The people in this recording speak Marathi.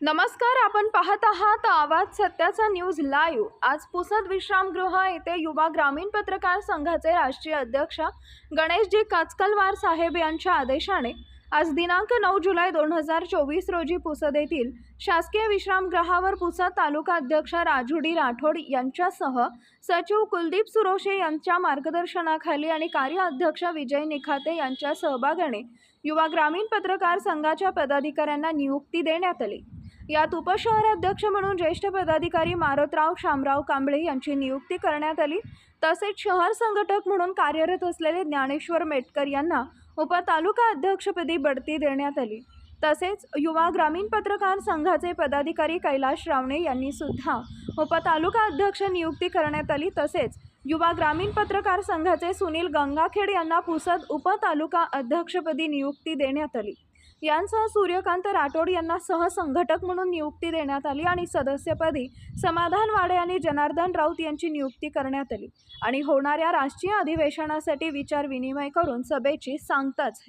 नमस्कार आपण पाहत आहात आवाज सत्याचा न्यूज लाईव्ह. आज पुसद विश्रामगृह येथे युवा ग्रामीण पत्रकार संघाचे राष्ट्रीय अध्यक्ष गणेशजी काचकलवार साहेब यांच्या आदेशाने आज दिनांक नऊ जुलै दोन हजार चोवीस रोजी पुसद येथील शासकीय विश्रामगृहावर पुसद तालुका अध्यक्ष राजुडी राठोड यांच्यासह सचिव कुलदीप सुरोशे यांच्या मार्गदर्शनाखाली आणि कार्याध्यक्ष विजय निखाते यांच्या सहभागाने युवा ग्रामीण पत्रकार संघाच्या पदाधिकाऱ्यांना नियुक्ती देण्यात आली. यात उपशहराध्यक्ष म्हणून ज्येष्ठ पदाधिकारी मारोतराव शामराव कांबळे यांची नियुक्ती करण्यात आली. तसेच शहर संघटक म्हणून कार्यरत असलेले ज्ञानेश्वर मेटकर यांना उपतालुका अध्यक्षपदी बढती देण्यात आली. तसेच युवा ग्रामीण पत्रकार संघाचे पदाधिकारी कैलाश रावणे यांनी सुद्धा उपतालुका अध्यक्ष नियुक्ती करण्यात आली. तसेच युवा ग्रामीण पत्रकार संघाचे सुनील गंगाखेड यांना पुसद उपतालुका अध्यक्षपदी नियुक्ती देण्यात आली. यांसह सूर्यकांत राठोड यांना सहसंघटक म्हणून नियुक्ती देण्यात आली आणि सदस्यपदी समाधान वाडे आणि जनार्दन राऊत यांची नियुक्ती करण्यात आली. आणि होणाऱ्या राष्ट्रीय अधिवेशनासाठी विचार विनिमय करून सभेची सांगताच